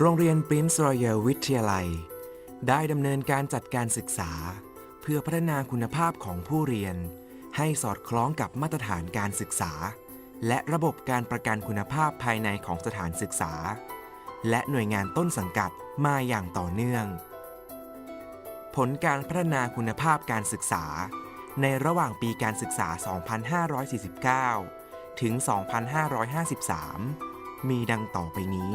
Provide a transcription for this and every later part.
โรงเรียน Prince Royal วิทยาลัย ได้ดำเนินการจัดการศึกษา เพื่อพัฒนาคุณภาพของผู้เรียน ให้สอดคล้องกับมาตรฐานการศึกษา และระบบการประกันคุณภาพภายในของสถานศึกษา และหน่วยงานต้นสังกัดมาอย่างต่อเนื่อง ผลการพัฒนาคุณภาพการศึกษา ในระหว่างปีการศึกษา 2549 ถึง 2553 มีดังต่อไปนี้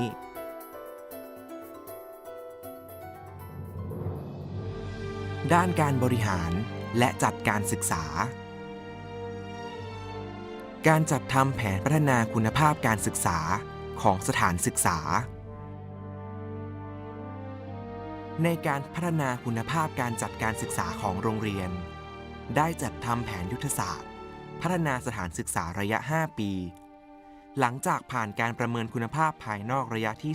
ด้านการบริหารและจัดการศึกษา การจัดทำแผนพัฒนาคุณภาพการศึกษาของสถานศึกษา ในการพัฒนาคุณภาพการจัดการศึกษาของโรงเรียน ได้จัดทำแผนยุทธศาสตร์ พัฒนาสถานศึกษาระยะ 5 ปี หลังจากผ่านการประเมินคุณภาพภายนอกระยะที่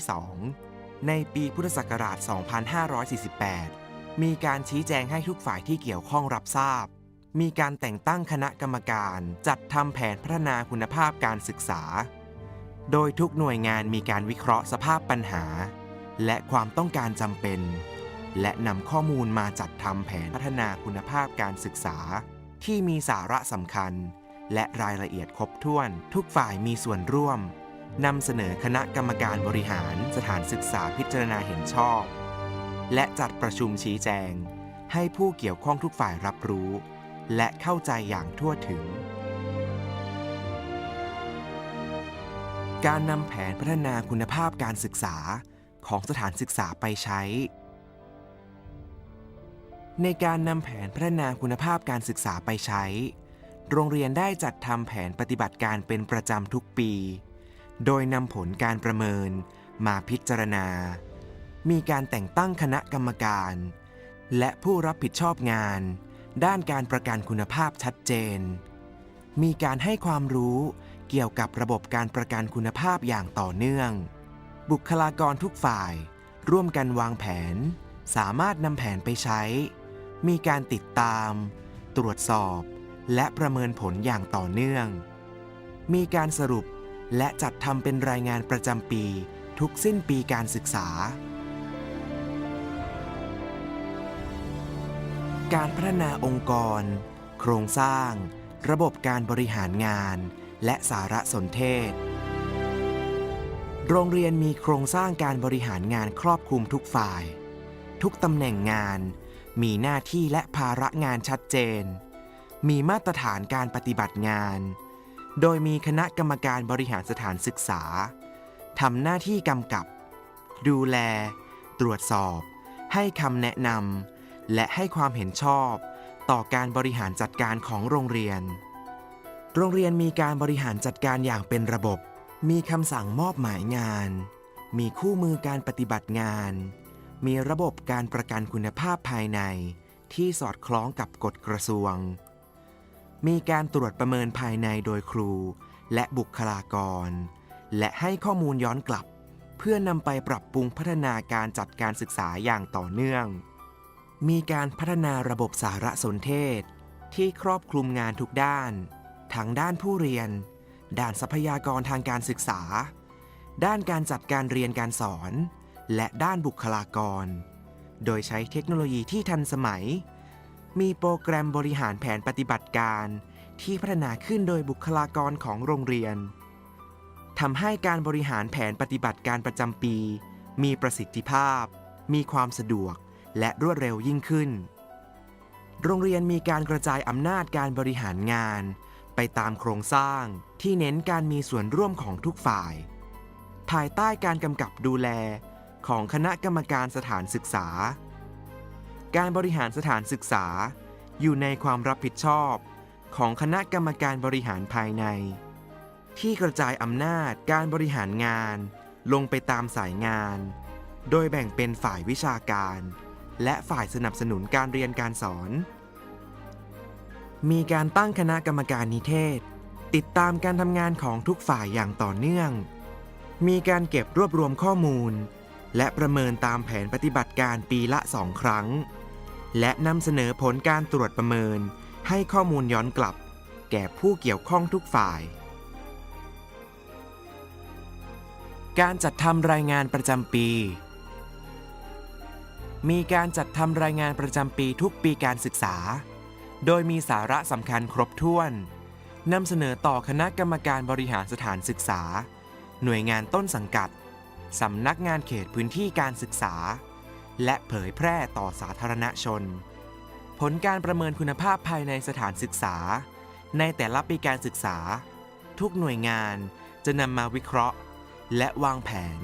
2 ในปีพุทธศักราช 2548 มีการชี้แจงให้ทุกฝ่ายที่เกี่ยวข้องรับทราบ มีการแต่งตั้งคณะกรรมการ จัดทำแผนพัฒนาคุณภาพการศึกษา โดยทุกหน่วยงานมีการวิเคราะห์สภาพปัญหา และความต้องการจำเป็น และนำข้อมูลมาจัดทำแผนพัฒนาคุณภาพการศึกษา ที่มีสาระสำคัญ และรายละเอียดครบถ้วน ทุกฝ่ายมีส่วนร่วมนำเสนอคณะกรรมการบริหารสถานศึกษาพิจารณาเห็นชอบ และจัดประชุมชี้แจง ให้ผู้เกี่ยวข้องทุกฝ่ายรับรู้ และเข้าใจอย่างทั่วถึง การนำแผนพัฒนาคุณภาพการศึกษาของสถานศึกษาไปใช้ ในการนำแผนพัฒนาคุณภาพการศึกษาไปใช้ โรงเรียนได้จัดทำแผนปฏิบัติการเป็นประจำทุกปี โดยนำผลการประเมินมาพิจารณา มีการแต่งตั้งคณะกรรมการ และผู้รับผิดชอบงาน ด้านการประกันคุณภาพชัดเจน มีการให้ความรู้เกี่ยวกับระบบการประกันคุณภาพอย่างต่อเนื่อง บุคลากรทุกฝ่าย ร่วมกันวางแผน สามารถนำแผนไปใช้ มีการติดตาม ตรวจสอบ และประเมินผลอย่างต่อเนื่อง มีการสรุปและจัดทำเป็นรายงานประจำปี ทุกสิ้นปีการศึกษา การพัฒนาองค์กร โครงสร้าง ระบบการบริหารงาน และสารสนเทศ โรงเรียนมีโครงสร้างการบริหารงานครอบคลุมทุกฝ่าย ทุกตำแหน่งงาน มีหน้าที่และภาระงานชัดเจน มีมาตรฐานการปฏิบัติงาน โดยมีคณะกรรมการบริหารสถานศึกษาทำหน้าที่กำกับ ดูแล ตรวจสอบ ให้คำแนะนำ และให้ความเห็นชอบ ต่อการบริหารจัดการของโรงเรียน โรงเรียนมีการบริหารจัดการอย่างเป็นระบบ มีคำสั่งมอบหมายงาน มีคู่มือการปฏิบัติงาน มีระบบการประกันคุณภาพภายใน ที่สอดคล้องกับกฎกระทรวง มีการตรวจประเมินภายในโดยครู และบุคลากร และให้ข้อมูลย้อนกลับ เพื่อนำไปปรับปรุงพัฒนาการจัดการศึกษาอย่างต่อเนื่อง มีการพัฒนาระบบสารสนเทศ ที่ครอบคลุมงานทุกด้าน ทั้งด้านผู้เรียน ด้านทรัพยากรทางการศึกษา ด้านการจัดการเรียนการสอน และด้านบุคลากร โดยใช้เทคโนโลยีที่ทันสมัย มีโปรแกรมบริหารแผนปฏิบัติการที่พัฒนาขึ้นโดยบุคลากรของโรงเรียนทำให้การบริหารแผนปฏิบัติการประจำปี มีประสิทธิภาพ มีความสะดวก และรวดเร็วยิ่งขึ้น โรงเรียนมีการกระจายอำนาจการบริหารงาน ไปตามโครงสร้างที่เน้นการมีส่วนร่วมของทุกฝ่าย ภายใต้การกำกับดูแลของคณะกรรมการสถานศึกษา การบริหารสถานศึกษา อยู่ในความรับผิดชอบของคณะกรรมการบริหารภายใน ที่กระจายอำนาจการบริหารงาน ลงไปตามสายงาน โดยแบ่งเป็นฝ่ายวิชาการ และฝ่ายสนับสนุนการเรียนการสอน มีการตั้งคณะกรรมการนิเทศ ติดตามการทำงานของทุกฝ่ายอย่างต่อเนื่อง มีการเก็บรวบรวมข้อมูล และประเมินตามแผนปฏิบัติการปีละสองครั้ง และนำเสนอผลการตรวจประเมิน ให้ข้อมูลย้อนกลับ แก่ผู้เกี่ยวข้องทุกฝ่ายการจัดทำรายงานประจำปี มีการจัดทำรายงานประจำปีทุกปีการศึกษา โดยมีสาระสำคัญครบถ้วนนำเสนอต่อคณะกรรมการบริหารสถานศึกษา หน่วยงานต้นสังกัด สำนักงานเขตพื้นที่การศึกษา และเผยแพร่ต่อสาธารณชน ผลการประเมินคุณภาพภายในสถานศึกษา ในแต่ละปีการศึกษา ทุกหน่วยงานจะนำมาวิเคราะห์ และวางแผน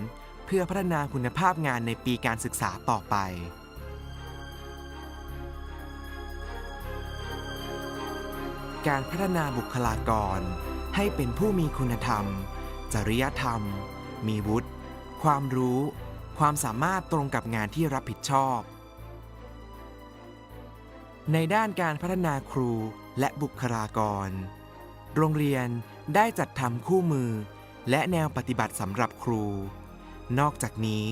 พื่อพัฒนาคุณภาพงานในปีการศึกษาต่อไปการพัฒนาบุคลากร ให้เป็นผู้มีคุณธรรม จริยธรรม มีวุฒิ ความรู้ ความสามารถตรงกับงานที่รับผิดชอบ ในด้านการพัฒนาครูและบุคลากร โรงเรียนได้จัดทำคู่มือ และแนวปฏิบัติสำหรับครู นอกจากนี้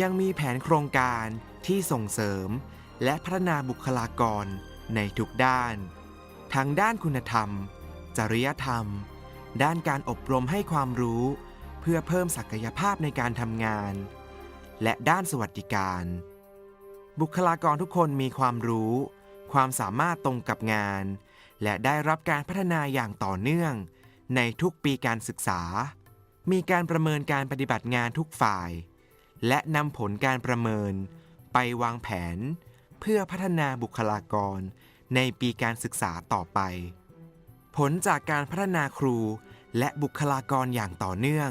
ยังมีแผนโครงการที่ส่งเสริม และพัฒนาบุคลากรในทุกด้าน ทั้งด้านคุณธรรม จริยธรรม ด้านการอบรมให้ความรู้ เพื่อเพิ่มศักยภาพในการทำงาน และด้านสวัสดิการ บุคลากรทุกคนมีความรู้ ความสามารถตรงกับงาน และได้รับการพัฒนาอย่างต่อเนื่อง ในทุกปีการศึกษา มีการประเมินการปฏิบัติงานทุกฝ่าย และนำผลการประเมิน ไปวางแผน เพื่อพัฒนาบุคลากร ในปีการศึกษาต่อไป ผลจากการพัฒนาครูและบุคลากรอย่างต่อเนื่อง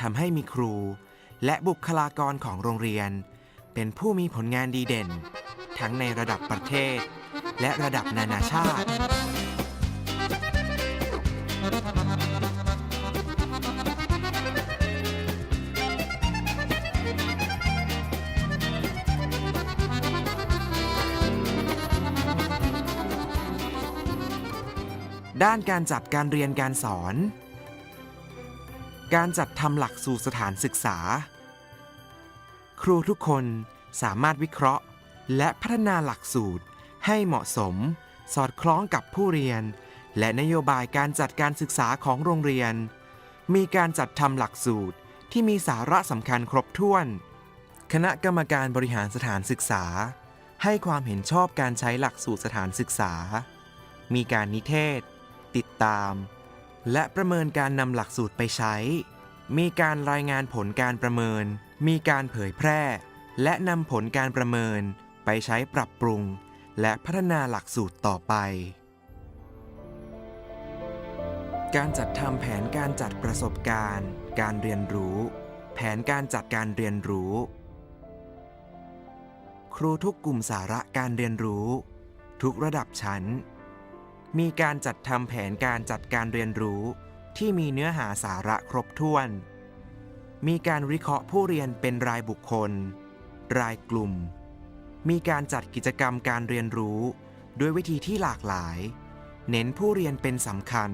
ทำให้มีครู และบุคลากรของโรงเรียน เป็นผู้มีผลงานดีเด่น ทั้งในระดับประเทศ และระดับนานาชาติ ด้านการจัดการเรียนการสอน การจัดทำหลักสู่สถานศึกษา ครูทุกคนสามารถวิเคราะห์ และพัฒนาหลักสูตรให้เหมาะสม สอดคล้องกับผู้เรียน และนโยบายการจัดการศึกษาของโรงเรียน มีการจัดทำหลักสูตรที่มีสาระสำคัญครบถ้วน คณะกรรมการบริหารสถานศึกษา ให้ความเห็นชอบการใช้หลักสูตรสถานศึกษา มีการนิเทศ ติดตาม และประเมินการนำหลักสูตรไปใช้ มีการรายงานผลการประเมิน มีการเผยแพร่ และนำผลการประเมิน ไปใช้ปรับปรุง และพัฒนาหลักสูตรต่อไป การจัดทำแผนการจัดประสบการณ์ การเรียนรู้ แผนการจัดการเรียนรู้ ครูทุกกลุ่มสาระการเรียนรู้ ทุกระดับชั้น มีการจัดทำแผนการจัดการเรียนรู้ ที่มีเนื้อหาสาระครบถ้วน มีการวิเคราะห์ผู้เรียนเป็นรายบุคคล รายกลุ่ม มีการจัดกิจกรรมการเรียนรู้ ด้วยวิธีที่หลากหลาย เน้นผู้เรียนเป็นสำคัญ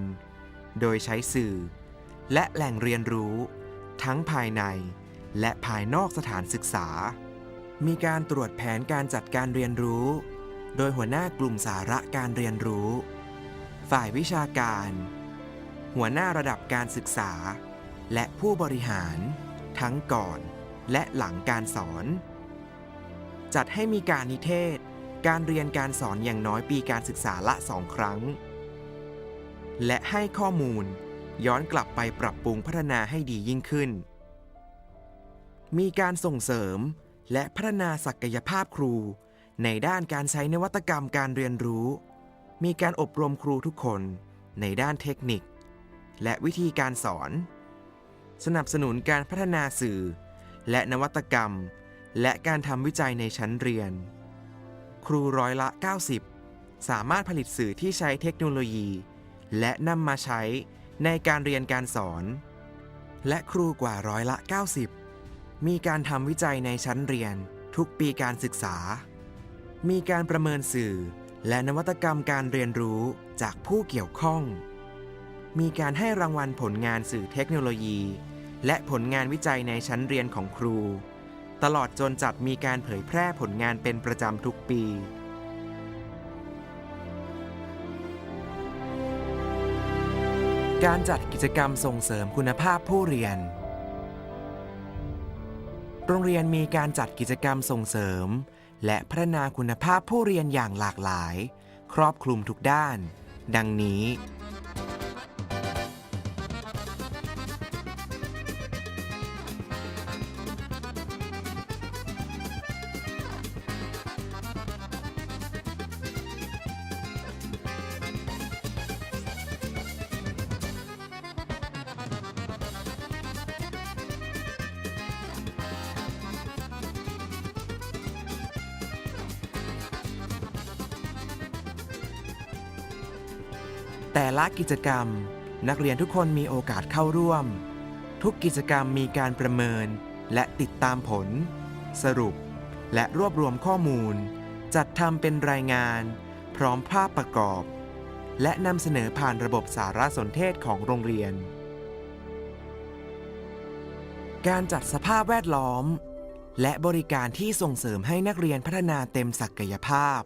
โดยใช้สื่อ และแหล่งเรียนรู้ ทั้งภายในและภายนอกสถานศึกษา มีการตรวจแผนการจัดการเรียนรู้ โดยหัวหน้ากลุ่มสาระการเรียนรู้ ฝ่ายวิชาการ หัวหน้าระดับการศึกษา และผู้บริหาร ทั้งก่อนและหลังการสอน จัดให้มีการนิเทศ การเรียนการสอนอย่างน้อยปีการศึกษาละสองครั้ง และให้ข้อมูลย้อนกลับไปปรับปรุงพัฒนาให้ดียิ่งขึ้น มีการส่งเสริมและพัฒนาศักยภาพครู ในด้านการใช้นวัตกรรมการเรียนรู้ มีการอบรมครูทุกคนในด้านเทคนิค และวิธีการสอน สนับสนุนการพัฒนาสื่อ และนวัตกรรม และการทำวิจัยในชั้นเรียน ครูร้อยละ 90 สามารถผลิตสื่อที่ใช้เทคโนโลยี และนำมาใช้ในการเรียนการสอน และครูกว่าร้อยละ 90 มีการทำวิจัยในชั้นเรียนทุกปีการศึกษา มีการประเมินสื่อ และนวัตกรรมการเรียนรู้จากผู้เกี่ยวข้อง มีการให้รางวัลผลงานสื่อเทคโนโลยี และผลงานวิจัยในชั้นเรียนของครู ตลอดจนจัดมีการเผยแพร่ผลงานเป็นประจำทุกปีการจัดกิจกรรมส่งเสริมคุณภาพผู้เรียน โรงเรียนมีการจัดกิจกรรมส่งเสริม และพัฒนาคุณภาพผู้เรียนอย่างหลากหลาย ครอบคลุมทุกด้าน ดังนี้ แต่ละกิจกรรม นักเรียนทุกคนมีโอกาสเข้าร่วม ทุกกิจกรรมมีการประเมิน และติดตามผล สรุป และรวบรวมข้อมูล จัดทำเป็นรายงาน พร้อมภาพประกอบ และนำเสนอผ่านระบบสารสนเทศของโรงเรียน การจัดสภาพแวดล้อม และบริการที่ส่งเสริมให้นักเรียนพัฒนาเต็มศักยภาพ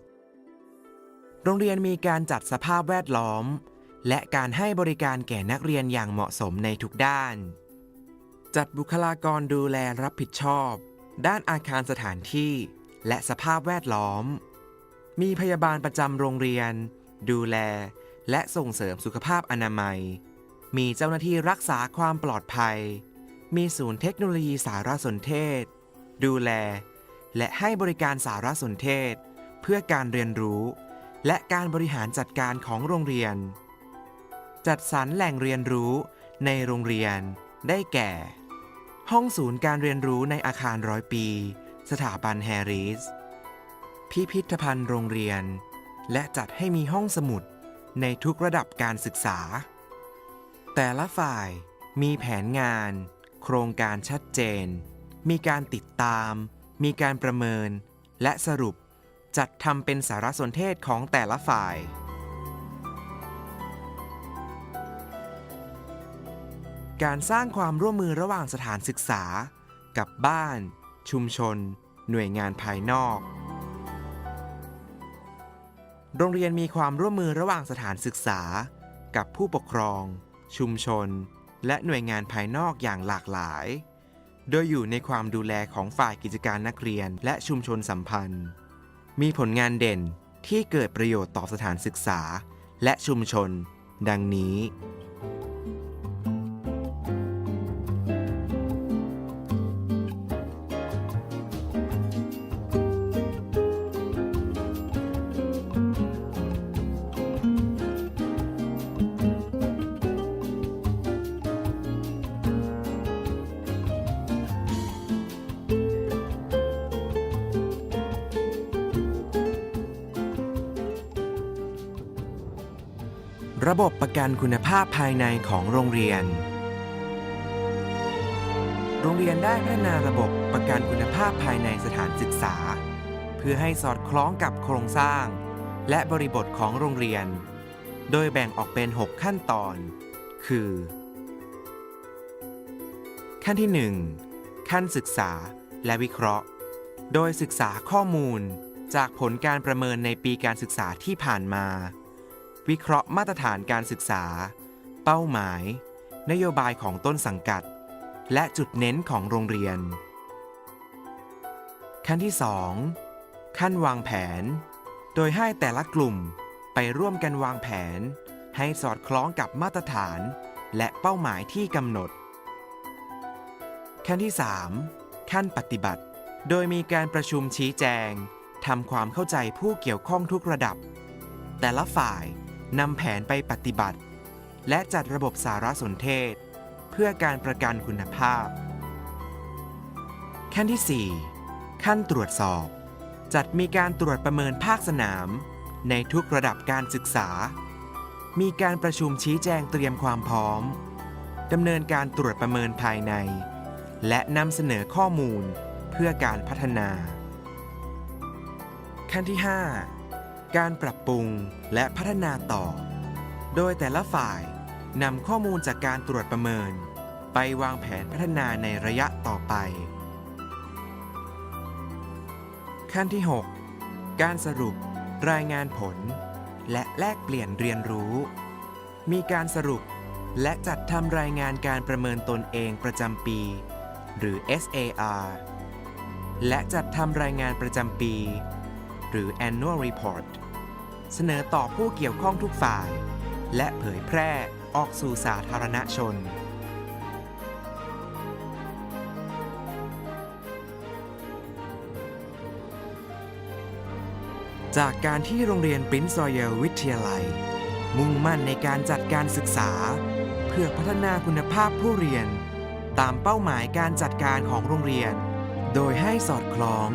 โรงเรียนมีการจัดสภาพแวดล้อม และการให้บริการแก่นักเรียนอย่างเหมาะสมในทุกด้าน จัดบุคลากรดูแลรับผิดชอบ ด้านอาคารสถานที่ และสภาพแวดล้อม มีพยาบาลประจำโรงเรียน ดูแล และส่งเสริมสุขภาพอนามัย มีเจ้าหน้าที่รักษาความปลอดภัย มีศูนย์เทคโนโลยีสารสนเทศ ดูแล และให้บริการสารสนเทศ เพื่อการเรียนรู้ และการบริหารจัดการของโรงเรียน จัดสรรแหล่งเรียนรู้ในโรงเรียน ได้แก่ ห้องศูนย์การเรียนรู้ในอาคารร้อยปี สถาบันแฮร์ริส พิพิธภัณฑ์โรงเรียน และจัดให้มีห้องสมุดในทุกระดับการศึกษา แต่ละฝ่ายมีแผนงาน โครงการชัดเจน มีการติดตาม มีการประเมิน และสรุปจัดทำเป็นสารสนเทศของแต่ละฝ่าย การสร้างความร่วมมือระหว่างสถานศึกษา กับบ้าน ชุมชน หน่วยงานภายนอก โรงเรียนมีความร่วมมือระหว่างสถานศึกษา กับผู้ปกครอง ชุมชน และหน่วยงานภายนอกอย่างหลากหลาย โดยอยู่ในความดูแลของฝ่ายกิจการนักเรียนและชุมชนสัมพันธ์ มีผลงานเด่นที่เกิดประโยชน์ต่อสถานศึกษา และชุมชน ดังนี้ ระบบประกันคุณภาพภายในของโรงเรียน โรงเรียนได้พัฒนาระบบประกันคุณภาพภายในสถานศึกษา เพื่อให้สอดคล้องกับโครงสร้าง และบริบทของโรงเรียน โดยแบ่งออกเป็น 6 ขั้นตอน คือ ขั้นที่ 1 ขั้นศึกษาและวิเคราะห์ โดยศึกษาข้อมูลจากผลการประเมินในปีการศึกษาที่ผ่านมา วิเคราะห์มาตรฐานการศึกษา เป้าหมาย นโยบายของต้นสังกัด และจุดเน้นของโรงเรียน ขั้นที่ 2 ขั้นวางแผน โดยให้แต่ละกลุ่มไปร่วมกันวางแผน ให้สอดคล้องกับมาตรฐาน และเป้าหมายที่กำหนด ขั้นที่ 3 ขั้นปฏิบัติ โดยมีการประชุมชี้แจงทำความเข้าใจผู้เกี่ยวข้องทุกระดับ แต่ละฝ่าย นำแผนไปปฏิบัติ และจัดระบบสารสนเทศ เพื่อการประกันคุณภาพ ขั้นที่ 4 ขั้นตรวจสอบ จัดมีการตรวจประเมินภาคสนาม ในทุกระดับการศึกษา มีการประชุมชี้แจงเตรียมความพร้อมดำเนินการตรวจประเมินภายใน และนำเสนอข้อมูลเพื่อการพัฒนา ขั้นที่ 5 การปรับปรุงและพัฒนาต่อ โดยแต่ละฝ่ายนำข้อมูลจากการตรวจประเมิน ไปวางแผนพัฒนาในระยะต่อไป ขั้นที่ 6 การสรุป รายงานผล และแลกเปลี่ยนเรียนรู้ มีการสรุปและจัดทำรายงานการประเมินตนเองประจำปี หรือ SAR และจัดทำรายงานประจำปี หรือ annual report เสนอต่อผู้เกี่ยวข้องทุกฝ่าย และเผยแพร่ออกสู่สาธารณชน จากการที่โรงเรียนปรินซ์รอยัลวิทยาลัย มุ่งมั่นในการจัดการศึกษา เพื่อพัฒนาคุณภาพผู้เรียน ตามเป้าหมายการจัดการของโรงเรียน โดยให้สอดคล้อง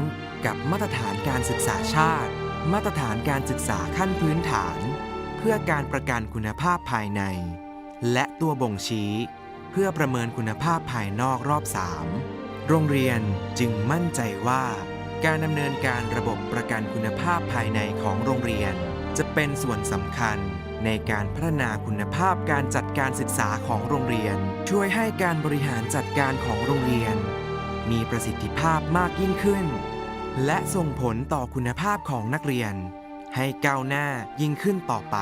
กับมาตรฐานการศึกษาชาติ มาตรฐานการศึกษาขั้นพื้นฐาน เพื่อการประกันคุณภาพภายใน และตัวบ่งชี้ เพื่อประเมินคุณภาพภายนอกรอบ 3 โรงเรียนจึงมั่นใจว่า การดำเนินการระบบประกันคุณภาพภายในของโรงเรียน จะเป็นส่วนสำคัญในการพัฒนาคุณภาพการจัดการศึกษาของโรงเรียน ช่วยให้การบริหารจัดการของโรงเรียน มีประสิทธิภาพมากยิ่งขึ้น และส่งผลต่อคุณภาพของนักเรียน ให้ก้าวหน้ายิ่งขึ้นต่อไป